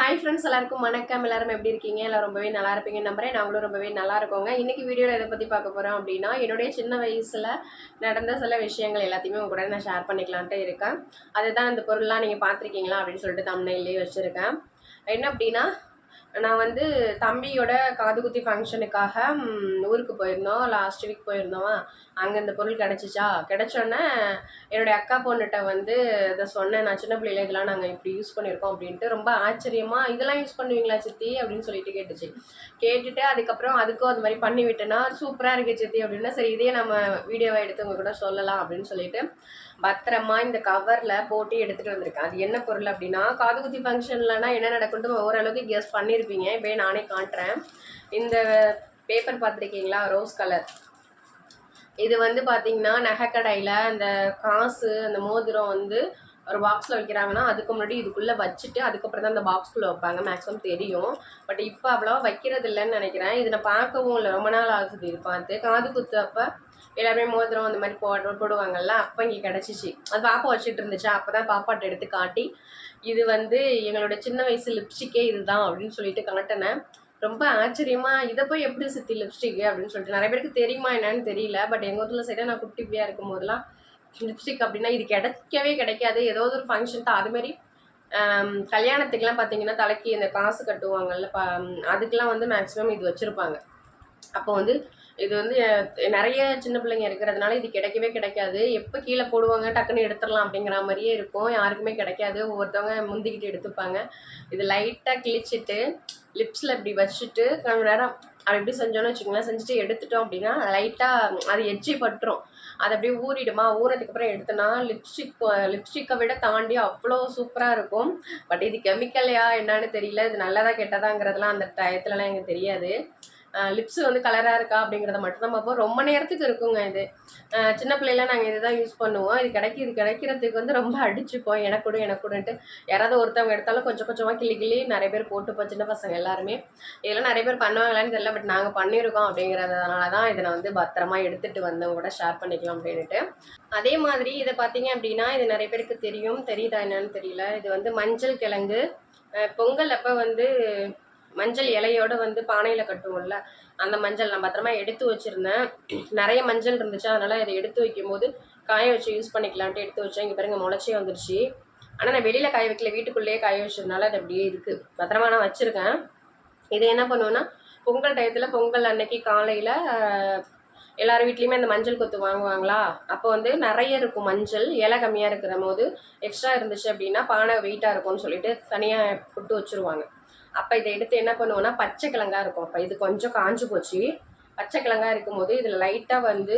Hi friends எல்லாருக்கும் வணக்கம். எல்லாரும் எப்படி இருக்கீங்க? எல்லாம் ரொம்பவே நல்லா இருப்பீங்க நம்புறேன். நாங்களும் ரொம்பவே நல்லா இருக்கோங்க. இன்னைக்கு வீடியோவில் எதை பற்றி பார்க்க போகிறோம் அப்படின்னா என்னுடைய சின்ன வயசில் நடந்த சில விஷயங்கள் எல்லாத்தையுமே உங்க கூட நான் ஷேர் பண்ணிக்கலான்ட்டு இருக்கேன். அதுதான் அந்த பொருள்லாம் நீங்கள் பார்த்துருக்கீங்களா அப்படின்னு சொல்லிட்டு தமிழ்லேயே வச்சுருக்கேன். என்ன அப்படின்னா நான் வந்து தம்பியோட காது குத்தி ஃபங்க்ஷனுக்காக ஊருக்கு போயிருந்தோம். லாஸ்ட் வீக் போயிருந்தோம். அங்கே இந்த பொருள் கிடச்சிச்சா? கிடச்சோன்னே என்னுடைய அக்கா பொண்ணுகிட்ட வந்து இதை சொன்னேன். நான் சின்ன பிள்ளையில இதெல்லாம் நாங்கள் இப்படி யூஸ் பண்ணியிருக்கோம் அப்படின்ட்டு ரொம்ப ஆச்சரியமாக இதெல்லாம் யூஸ் பண்ணுவீங்களா சித்தி? அப்படின்னு சொல்லிட்டு கேட்டுச்சு. கேட்டுட்டு அதுக்கப்புறம் அதுக்கும் அது மாதிரி பண்ணி விட்டேன்னா சூப்பராக இருக்குது சித்தி அப்படின்னா சரி இதே நம்ம வீடியோவை எடுத்து உங்க கூட சொல்லலாம் அப்படின்னு சொல்லிட்டு பத்திரமா இந்த கவரில் போட்டு எடுத்துகிட்டு வந்திருக்கேன். அது என்ன பொருள் அப்படின்னா காது குத்தி ஃபங்க்ஷன்லனா என்ன நடக்கும்னு ஓரளவுக்கு கெஸ் பண்ணியிருப்பீங்க இப்போ நானே காட்டுறேன். இந்த பேப்பர் பார்த்துருக்கீங்களா? ரோஸ் கலர் இது வந்து பார்த்தீங்கன்னா நகைக்கடையில் அந்த காசு அந்த மோதிரம் வந்து ஒரு பாக்ஸில் வைக்கிறாங்கன்னா அதுக்கு முன்னாடி இதுக்குள்ளே வச்சுட்டு அதுக்கப்புறம் தான் அந்த பாக்ஸ்குள்ளே வைப்பாங்க. மேக்ஸிமம் தெரியும். பட் இப்போ அவ்வளோவா வைக்கிறது இல்லைன்னு நினைக்கிறேன். இதை நான் பார்க்கவும் இல்லை. ரொம்ப நாள் ஆகுது இது பார்த்து. காது குத்து அப்போ எல்லாருமே மோதிரம் அந்த மாதிரி போட போடுவாங்கல்ல அப்போ இங்கே கிடச்சிச்சு. அது பாப்பா வச்சுட்டு இருந்துச்சா? அப்போ தான் பாப்பாட்ட எடுத்து காட்டி இது வந்து எங்களோட சின்ன வயசு லிப்ஸ்டிக்கே இதுதான் அப்படின்னு சொல்லிட்டு காட்டினேன் ரொம்ப ஆச்சரியமா இதை போய் எப்படி சுற்றி லிப்ஸ்டிக் அப்படின்னு சொல்லிட்டு. நிறைய பேருக்கு தெரியுமா என்னன்னு தெரியல பட் எங்கள் ஊரில் சைடாக நான் குட்டி பிள்ளையாக இருக்கும் போதெல்லாம் லிப்ஸ்டிக் அப்படின்னா இது கிடைக்கவே கிடைக்காது. ஏதோ ஒரு ஃபங்க்ஷன் தான். அதுமாரி கல்யாணத்துக்குலாம் பார்த்தீங்கன்னா தலைக்கு இந்த காசு கட்டுவாங்கல்ல ப அதுக்கெலாம் வந்து மேக்ஸிமம் இது வச்சுருப்பாங்க. அப்போ வந்து இது வந்து நிறைய சின்ன பிள்ளைங்க இருக்கிறதுனால இது கிடைக்கவே கிடைக்காது. எப்போ கீழே போடுவாங்க டக்குன்னு எடுத்துடலாம் அப்படிங்கிற மாதிரியே இருக்கும். யாருக்குமே கிடைக்காது. ஒவ்வொருத்தவங்க முந்திக்கிட்டு எடுத்துப்பாங்க. இது லைட்டாக கிழிச்சிட்டு லிப்ஸில் இப்படி வச்சுட்டு கொஞ்ச நேரம் அப்படி இப்படி செஞ்சோன்னு வச்சுக்கோங்களேன். செஞ்சுட்டு எடுத்துட்டோம் அப்படின்னா லைட்டாக அது எச்சி பட்டுரும். அது அப்படியே ஊறிடுமா? ஊறதுக்கப்புறம் எடுத்தோன்னா லிப்ஸ்டிக் லிப்ஸ்டிக்கை விட தாண்டி அவ்வளோ சூப்பராக இருக்கும். பட் இது கெமிக்கலையா என்னன்னு தெரியல. இது நல்லதா கெட்டதாங்கிறதுலாம் அந்த டயத்துலலாம் எனக்கு தெரியாது. லிப்ஸ் வந்து கலராக இருக்கா அப்படிங்கிறத மட்டும் தான் பார்ப்போம். ரொம்ப நேரத்துக்கு இருக்குங்க இது. சின்ன பிள்ளைல நாங்கள் இதுதான் யூஸ் பண்ணுவோம். இது கிடைக்கி இது கிடைக்கிறதுக்கு வந்து ரொம்ப அடிச்சுப்போம் எனக்கு கூட எனக்கு கூடன்ட்டு யாராவது ஒருத்தவங்க எடுத்தாலும் கொஞ்சம் கொஞ்சமாக கிள்ளி கிள்ளி நிறைய பேர் போட்டுப்போம் சின்ன பசங்க எல்லாருமே. இதெல்லாம் நிறைய பேர் பண்ணுவாங்களான்னு தெரியல பட் நாங்கள் பண்ணியிருக்கோம் அப்படிங்கிறதுனால தான் இதை நான் வந்து பத்திரமா எடுத்துகிட்டு வந்தவங்க கூட ஷேர் பண்ணிக்கலாம் அப்படின்ட்டு அதே மாதிரி இதை பார்த்தீங்க அப்படின்னா இது நிறைய பேருக்கு தெரியும். தெரியுதா என்னன்னு தெரியல. இது வந்து மஞ்சள் கிழங்கு. பொங்கல் அப்போ வந்து மஞ்சள் இலையோட வந்து பானையில் கட்டுவோம்ல அந்த மஞ்சள் நான் பத்திரமா எடுத்து வச்சுருந்தேன். நிறைய மஞ்சள் இருந்துச்சு அதனால் இதை எடுத்து வைக்கும்போது காய வச்சு யூஸ் பண்ணிக்கலான்ட்டு எடுத்து வச்சேன். இங்கே பாருங்க முளைச்சே வந்துருச்சு. ஆனால் நான் வெளியில் காய வைக்கல வீட்டுக்குள்ளேயே காய வச்சதுனால அது அப்படியே இருக்குது பத்திரமா நான் வச்சுருக்கேன். இதை என்ன பண்ணுவேன்னா பொங்கல் டயத்தில் பொங்கல் அன்னைக்கு காலையில் எல்லார் வீட்லேயுமே அந்த மஞ்சள் கொத்து வாங்குவாங்களா? அப்போ வந்து நிறைய இருக்கும் மஞ்சள் இலை கம்மியாக இருக்கிற போது எக்ஸ்ட்ரா இருந்துச்சு அப்படின்னா பானை வெயிட்டாக இருக்கும்னு சொல்லிட்டு தனியாக புட்டு வச்சுருவாங்க. அப்போ இதை எடுத்து என்ன பண்ணுவோன்னா பச்சை கிழங்கா இருக்கும். அப்போ இது கொஞ்சம் காஞ்சு போச்சு. பச்சை கிழங்கா இருக்கும்போது இதில் லைட்டாக வந்து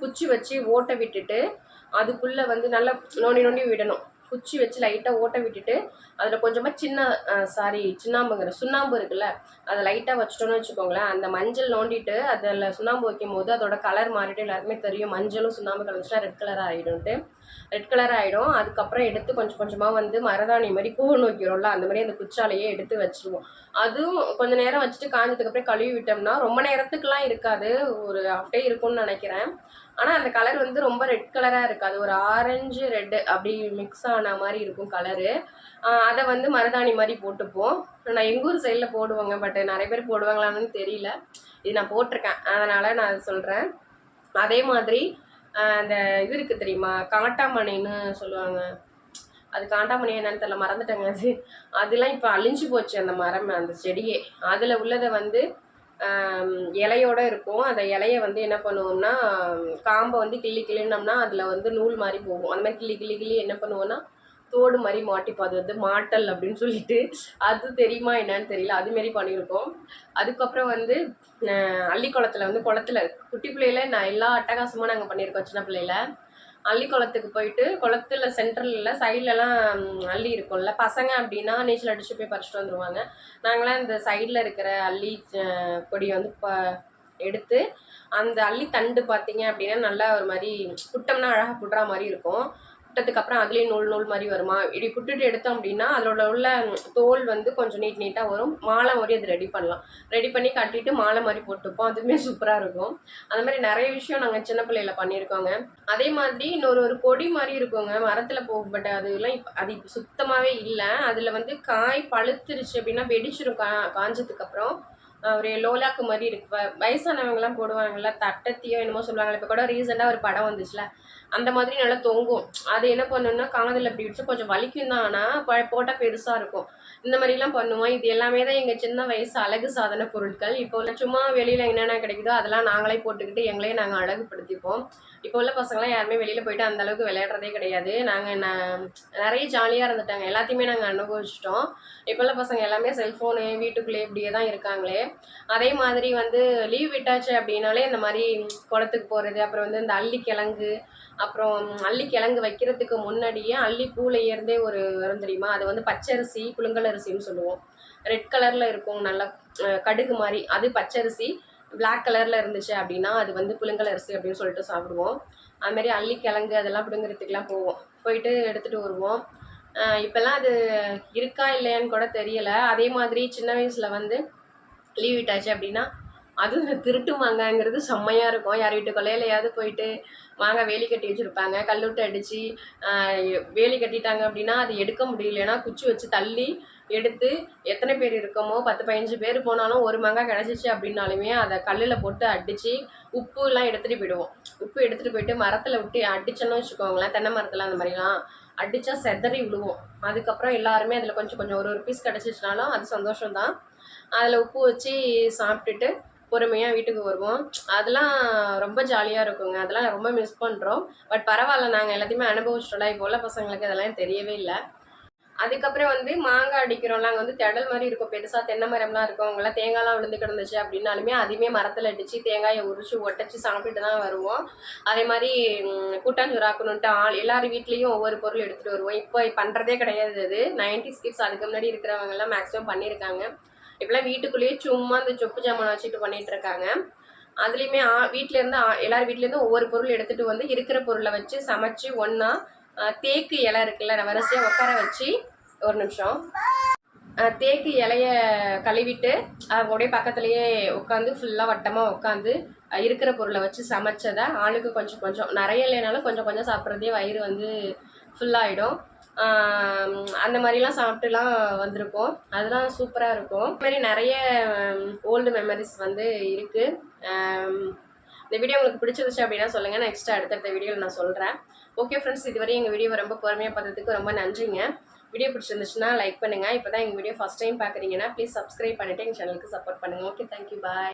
குச்சி வச்சு ஓட்டை விட்டுட்டு அதுக்குள்ளே வந்து நல்லா நோண்டி நோண்டி விடணும். குச்சி வச்சு லைட்டாக ஓட்டை விட்டுட்டு அதில் கொஞ்சமாக சின்ன சாரி சின்னாம்புங்கிற சுண்ணாம்பு இருக்குல்ல அதை லைட்டாக வச்சுட்டோன்னு வச்சுக்கோங்களேன் அந்த மஞ்சள் நோண்டிட்டு அதில் சுண்ணாம்பு வைக்கும் போது அதோட கலர் மாறிட்டு எல்லாருக்குமே தெரியும். மஞ்சளும் சுண்ணாம்பு கலந்துச்சுன்னா ரெட் கலர் ஆகிடும்ட்டு ரெட் கலர் ஆகிடும் அதுக்கப்புறம் எடுத்து கொஞ்சம் கொஞ்சமாக வந்து மரதாணி மாதிரி பூ நோக்கிறோம்ல அந்த மாதிரி அந்த குச்சாலையே எடுத்து வச்சுருவோம். அதுவும் கொஞ்ச நேரம் வச்சுட்டு காஞ்சதுக்கப்புறம் கழுவி விட்டோம்னா ரொம்ப நேரத்துக்குலாம் இருக்காது. ஒரு ஹாஃப் டே இருக்கும்னு நினைக்கிறேன். ஆனால் அந்த கலர் வந்து ரொம்ப ரெட் கலராக இருக்காது. ஒரு ஆரஞ்சு ரெட்டு அப்படி மிக்ஸ் ஆன மாதிரி இருக்கும் கலரு அதை வந்து மருதாணி மாதிரி போட்டுப்போம். நான் எங்கள் ஊர் சைடில் போடுவாங்க பட் நிறைய பேர் போடுவாங்களான்னு தெரியல. இது நான் போட்டிருக்கேன். அதனால் நான் அதை சொல்கிறேன் அதே மாதிரி அந்த இது இருக்குது தெரியுமா? காட்டாமணின்னு சொல்லுவாங்க. அது காண்டாமணி என்னன்னு தெரியல மறந்துட்டேங்க. அது அதெல்லாம் இப்போ அழிஞ்சு போச்சு அந்த மரம் அந்த செடியே. அதில் உள்ளதை வந்து இலையோட இருக்கும். அந்த இலைய வந்து என்ன பண்ணுவோம்னா காம்பை வந்து கிள்ளி கிள்ளினோம்னா அதில் வந்து நூல் மாதிரி போகும். அந்த மாதிரி கிள்ளி கிள்ளி கிள்ளி என்ன பண்ணுவோம்னா தோடு மாதிரி மாட்டிப்போம் அது வந்து மாட்டல் அப்படின்னு சொல்லிட்டு. அது தெரியுமா என்னன்னு தெரியல. அதுமாரி பண்ணியிருக்கோம். அதுக்கப்புறம் வந்து அள்ளி குளத்துல வந்து குளத்துல குட்டி பிள்ளையில நான் எல்லா அட்டகாசமும் நாங்கள் பண்ணியிருக்கோம் சின்ன பிள்ளையில. அள்ளி குளத்துக்கு போயிட்டு குளத்துல சென்ட்ரல்ல சைட்லலாம் அள்ளி இருக்கும்ல. பசங்க அப்படின்னா நீச்சல் அடிச்சு போய் பறிச்சுட்டு வந்துருவாங்க. நாங்களாம் இந்த சைடில் இருக்கிற அள்ளி கொடியை வந்து ப எடுத்து அந்த அள்ளி தண்டு பார்த்தீங்க அப்படின்னா நல்லா ஒரு மாதிரி புட்டம்னா அழகாக புடுற மாதிரி இருக்கும். புட்டதுக்கு அப்புறம் அதுலேயும் நூல் நூல் மாதிரி வருமா? இப்படி புட்டுட்டு எடுத்தோம் அப்படின்னா அதோட உள்ள தோல் வந்து கொஞ்சம் நீட் நீட்டாக வரும். மாலை மாதிரி அது ரெடி பண்ணலாம். ரெடி பண்ணி கட்டிட்டு மாலை மாதிரி போட்டுப்போம். அதுவுமே சூப்பராக இருக்கும். அந்த மாதிரி நிறைய விஷயம் நாங்கள் சின்ன பிள்ளையில பண்ணியிருக்கோங்க. அதே மாதிரி இன்னொரு ஒரு கொடி மாதிரி இருக்குங்க. மரத்தில் போகும் பட் அதெல்லாம் இப்போ அது இப்போ சுத்தமாகவே இல்லை. அதில் வந்து காய் பழுத்துருச்சு அப்படின்னா வெடிச்சிரும் கா காஞ்சதுக்கப்புறம். ஒரு லோலாக்கு மாதிரி இருக்கு. வயசானவங்கலாம் போடுவாங்கல்ல தட்டத்தையோ என்னமோ சொல்லுவாங்கல்ல இப்போ கூட ரீசெண்டாக ஒரு படம் வந்துச்சுல அந்த மாதிரி நல்லா தொங்கும். அது என்ன பண்ணுன்னா காதில் அப்படி வச்சு கொஞ்சம் வலிக்கும் தான் ஆனால் போட்டால் பெருசாக இருக்கும். இந்த மாதிரிலாம் பண்ணுவோம். இது எல்லாமே தான் எங்கள் சின்ன வயசு அழகு சாதன பொருட்கள். இப்போ உள்ள சும்மா வெளியில் என்னென்ன கிடைக்குதோ அதெல்லாம் நாங்களே போட்டுக்கிட்டு எங்களையே நாங்கள் அழகுபடுத்திப்போம். இப்போ உள்ள பசங்களாம் யாருமே வெளியில் போயிட்டு அந்த அளவுக்கு விளையாடுறதே கிடையாது. நாங்கள் நிறைய ஜாலியாக இருந்துட்டாங்க. எல்லாத்தையுமே நாங்கள் அனுபவிச்சிட்டோம். இப்போ உள்ள பசங்க எல்லாமே செல்ஃபோனு வீட்டுக்குள்ளே இப்படியே தான் இருக்காங்களே. அதே மாதிரி வந்து லீவ் விட்டாச்சு அப்படின்னாலே இந்த மாதிரி குளத்துக்கு போகிறது அப்புறம் வந்து இந்த அள்ளி கிழங்கு அப்புறம் அள்ளி கிழங்கு வைக்கிறதுக்கு முன்னாடியே அள்ளி பூவில் இருந்தே ஒரு வரும் தெரியுமா? அது வந்து பச்சரிசி புழுங்கல் அரிசின்னு சொல்லுவோம். ரெட் கலரில் இருக்கும் நல்லா கடுகு மாதிரி. அது பச்சரிசி பிளாக் கலரில் இருந்துச்சு அப்படின்னா அது வந்து புழுங்கல் அரிசி அப்படின்னு சொல்லிட்டு சாப்பிடுவோம். அதுமாரி அள்ளி கிழங்கு அதெல்லாம் பிடுங்குறதுக்குலாம் போவோம். போயிட்டு எடுத்துகிட்டு வருவோம். இப்போல்லாம் அது இருக்கா இல்லையான்னு கூட தெரியலை. அதே மாதிரி சின்ன வயசில் வந்து லீவ் விட்டாச்சு அப்படின்னா அதுவும் இந்த திருட்டு மாங்காய்ங்கிறது செம்மையாக இருக்கும். யார் வீட்டு கொள்ளையிலையாவது போயிட்டு மாங்காய் வேலி கட்டி வச்சுருப்பாங்க. கல்லுட்டு அடித்து வேலி கட்டிட்டாங்க அப்படின்னா அது எடுக்க முடியலன்னா குச்சி வச்சு தள்ளி எடுத்து எத்தனை பேர் இருக்கோமோ பத்து பதினஞ்சு பேர் போனாலும் ஒரு மாங்காய் கிடச்சிச்சு அப்படின்னாலுமே அதை கல்லில் போட்டு அடித்து உப்புலாம் எடுத்துகிட்டு போயிடுவோம். உப்பு எடுத்துகிட்டு போயிட்டு மரத்தில் விட்டு அடிச்சோன்னு வச்சுக்கோங்களேன் தென்னை மரத்தில் அந்த மாதிரிலாம். அடித்தா செதறி விழுவோம். அதுக்கப்புறம் எல்லாருமே அதில் கொஞ்சம் கொஞ்சம் ஒரு ஒரு பீஸ் கிடச்சிச்சுனாலும் அது சந்தோஷம்தான். அதில் உப்பு வச்சு சாப்பிட்டுட்டு பொறுமையாக வீட்டுக்கு வருவோம். அதெல்லாம் ரொம்ப ஜாலியாக இருக்குங்க. அதெல்லாம் ரொம்ப மிஸ் பண்ணுறோம் பட் பரவாயில்ல நாங்கள் எல்லாத்தையுமே அனுபவிச்சிட்டோம்ல. இப்போ உள்ள பசங்களுக்கு அதெல்லாம் தெரியவே இல்லை. அதுக்கப்புறம் வந்து மாங்காய் அடிக்கிறோம்ல அங்கே வந்து திடல் மாதிரி இருக்கும். பெருசாக தென்னை மரம்லாம் இருக்கும். அவங்களாம் தேங்காய்லாம் விழுந்து கிடந்துச்சு அப்படின்னாலுமே அதுவுமே மரத்தில் அடித்து தேங்காயை உரிச்சு ஒட்டச்சு சாப்பிட்டுட்டு தான் வருவோம். அதே மாதிரி ம், ஆள் எல்லார் வீட்லேயும் ஒவ்வொரு பொருள் எடுத்துகிட்டு வருவோம். இப்போ பண்ணுறதே கிடையாது அது. நைன்டி ஸ்கிப்ஸ் அதுக்கு முன்னாடி இருக்கிறவங்கலாம் மேக்ஸிமம் பண்ணியிருக்காங்க. இப்போலாம் வீட்டுக்குள்ளேயே சும்மா இந்த சொப்பு ஜாமான் வச்சுட்டு பண்ணிகிட்டு இருக்காங்க. அதுலேயுமே ஆ வீட்டிலேருந்து எல்லார் வீட்லேருந்து ஒவ்வொரு பொருள் எடுத்துகிட்டு வந்து இருக்கிற பொருளை வச்சு சமைச்சு ஒன்றா தேக்கு இலை இருக்குல்ல நான் வரிசையாக உட்கார வச்சு ஒரு நிமிஷம். தேக்கு இலைய கழுவிட்டு அவங்களுடைய பக்கத்துலேயே உட்காந்து ஃபுல்லாக வட்டமாக உட்காந்து இருக்கிற பொருளை வச்சு சமைச்சதை ஆளுக்கு கொஞ்சம் கொஞ்சம். நிறைய இல்லைனாலும் கொஞ்சம் கொஞ்சம் சாப்பிட்றதே வயிறு வந்து ஃபுல்லாகிடும் அந்த மாதிரிலாம் சாப்பிட்டுலாம் வந்திருக்கோம் அதெல்லாம் சூப்பராக இருக்கும். இது மாதிரி நிறைய ஓல்டு மெமரிஸ் வந்து இருக்குது இந்த வீடியோ உங்களுக்கு பிடிச்சிருந்துச்சு அப்படின்னா சொல்லுங்கள் நெக்ஸ்ட் அடுத்தடுத்த வீடியோவில் நான் சொல்கிறேன் ஓகே ஃப்ரெண்ட்ஸ் இதுவரை எங்கள் வீடியோவை ரொம்ப பொறுமையாக பார்த்ததுக்கு ரொம்ப நன்றிங்க. வீடியோ பிடிச்சிருந்துச்சுன்னா லைக் பண்ணுங்கள் இப்போ தான் எங்கள் வீடியோ ஃபஸ்ட் டைம் பார்க்குறீங்கன்னா ப்ளீஸ் சப்ஸ்கிரைப் பண்ணிவிட்டு எங்கள் சேனலுக்கு சப்போர்ட் பண்ணுங்கள் ஓகே தேங்க்யூ பாய்